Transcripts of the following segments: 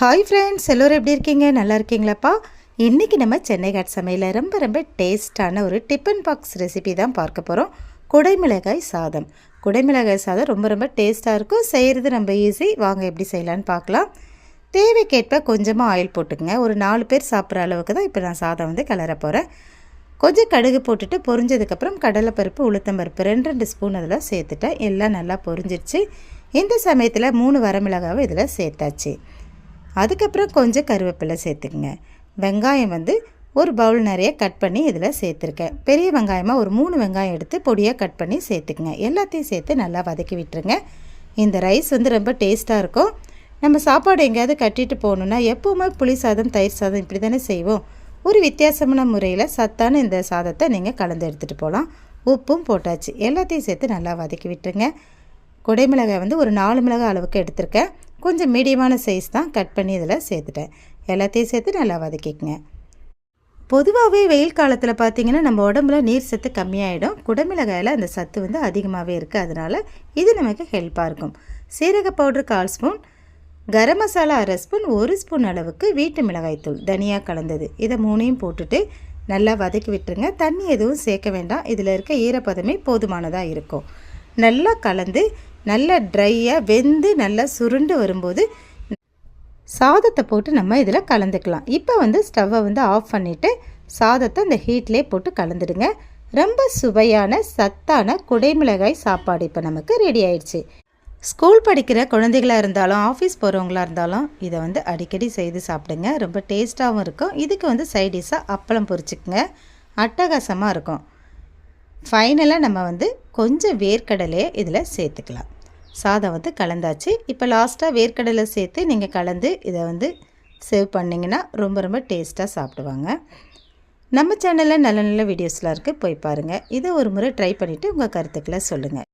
Hi friends எல்லோரும் எப்படி இருக்கீங்க? நல்லா இருக்கீங்களாப்பா? இன்றைக்கி நம்ம சென்னை காட் சமையலில் ரொம்ப ரொம்ப டேஸ்டான ஒரு டிஃபன் பாக்ஸ் ரெசிபி தான் பார்க்க போகிறோம் குடைமிளகாய் சாதம். குடைமிளகாய் சாதம் ரொம்ப ரொம்ப டேஸ்ட்டாக இருக்கும். செய்கிறது ரொம்ப ஈஸி வாங்க எப்படி செய்யலான்னு பார்க்கலாம். தேவைக்கேற்ப கொஞ்சமாக ஆயில் போட்டுக்கங்க. ஒரு நாலு பேர் சாப்பிட்ற அளவுக்கு தான் இப்போ நான் சாதம் வந்து கிளற போகிறேன் கொஞ்சம் கடுகு போட்டுட்டு பொரிஞ்சதுக்கப்புறம் கடலைப்பருப்பு உளுத்தம்பருப்பு ரெண்டு ரெண்டு ஸ்பூன் அதெல்லாம் சேர்த்துட்டேன். எல்லாம் நல்லா பொரிஞ்சிருச்சு. இந்த சமயத்தில் மூணு வரமிளகாவை இதில் சேர்த்தாச்சு. அதுக்கப்புறம் கொஞ்சம் கருவேப்பிலை சேர்த்துக்குங்க. வெங்காயம் வந்து ஒரு பவுல் நிறைய கட் பண்ணி இதில் சேர்த்துருக்கேன். பெரிய வெங்காயமாக ஒரு மூணு வெங்காயம் எடுத்து பொடியாக கட் பண்ணி சேர்த்துக்குங்க. எல்லாத்தையும் சேர்த்து நல்லா வதக்கி விட்டுருங்க. இந்த ரைஸ் வந்து ரொம்ப டேஸ்ட்டாக இருக்கும். நம்ம சாப்பாடு எங்கேயாவது கட்டிட்டு போகணுன்னா எப்போவுமே புளி சாதம் தயிர் சாதம் இப்படி தானே செய்வோம். ஒரு வித்தியாசமான முறையில் சத்தான இந்த சாதத்தை நீங்கள் கலந்து எடுத்துகிட்டு போகலாம் உப்பும் போட்டாச்சு. எல்லாத்தையும் சேர்த்து நல்லா வதக்கி விட்டுருங்க. குடைமிளகாய் வந்து ஒரு நாலு மிளகாய் அளவுக்கு எடுத்திருக்கேன். கொஞ்சம் மீடியமான சைஸ் தான் கட் பண்ணி இதில் சேர்த்துட்டேன். எல்லாத்தையும் சேர்த்து நல்லா வதக்கிக்கங்க. பொதுவாகவே வெயில் காலத்தில் பார்த்திங்கன்னா நம்ம உடம்புல நீர் சத்து கம்மியாயிடும். குடமிளகாயில் அந்த சத்து வந்து அதிகமாகவே இருக்குது அதனால் இது நமக்கு ஹெல்ப்பாக இருக்கும். சீரக பவுடர் கால் ஸ்பூன் கரம் மசாலா அரை ஸ்பூன் ஒரு ஸ்பூன் அளவுக்கு வீட்டு மிளகாய்த்தூள் தனியாக கலந்தது. இதை மூணையும் போட்டுட்டு நல்லா வதக்கி விட்டுருங்க. தண்ணி எதுவும் சேர்க்க வேண்டாம். இதில் இருக்க ஈரப்பதமே போதுமானதாக இருக்கும். நல்லா கலந்து நல்லா ட்ரையாக வெந்து நல்லா சுருண்டு வரும்போது சாதத்தை போட்டு நம்ம இதில் கலந்துக்கலாம். இப்போ வந்து ஸ்டவ்வை வந்து ஆஃப் பண்ணிவிட்டு சாதத்தை அந்த ஹீட்லேயே போட்டு கலந்துடுங்க. ரொம்ப சுவையான சத்தான குடைமிளகாய் சாப்பாடு இப்போ நமக்கு ரெடி ஆயிடுச்சு. ஸ்கூல் படிக்கிற குழந்தைகளாக இருந்தாலும் ஆஃபீஸ் போகிறவங்களா இருந்தாலும் இதை வந்து அடிக்கடி செய்து சாப்பிடுங்க. ரொம்ப டேஸ்ட்டாகவும் இருக்கும். இதுக்கு வந்து சைடிஷாக அப்பளம் பொரிச்சுக்குங்க. அட்டகாசமாக இருக்கும். ஃபைனலாக நம்ம வந்து கொஞ்சம் வேர்க்கடலையை இதில் சேர்த்துக்கலாம். சாதம் வந்து கலந்தாச்சு. இப்போ லாஸ்ட்டாக வேர்க்கடலை சேர்த்து நீங்கள் கலந்து இதை வந்து சேவ் பண்ணிங்கன்னா ரொம்ப ரொம்ப டேஸ்ட்டாக சாப்பிடுவாங்க. நம்ம சேனலில் நல்ல நல்ல வீடியோஸ்லாம் இருக்குது போய் பாருங்கள் இதை ஒரு முறை ட்ரை பண்ணிவிட்டு உங்கள் கருத்துக்களை சொல்லுங்கள்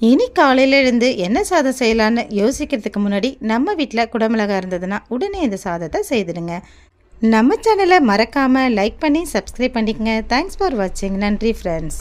இனி காலையிலேருந்து என்ன சாதம் செய்யலான்னு யோசிக்கிறதுக்கு முன்னாடி நம்ம வீட்டில் குடமிளகா இருந்ததுன்னா உடனே இந்த சாதத்தை செய்திடுங்க. நம்ம சேனலை மறக்காமல் லைக் பண்ணி சப்ஸ்கிரைப் பண்ணிக்கங்க. தேங்க்ஸ் ஃபார் வாட்சிங் நன்றி ஃப்ரெண்ட்ஸ்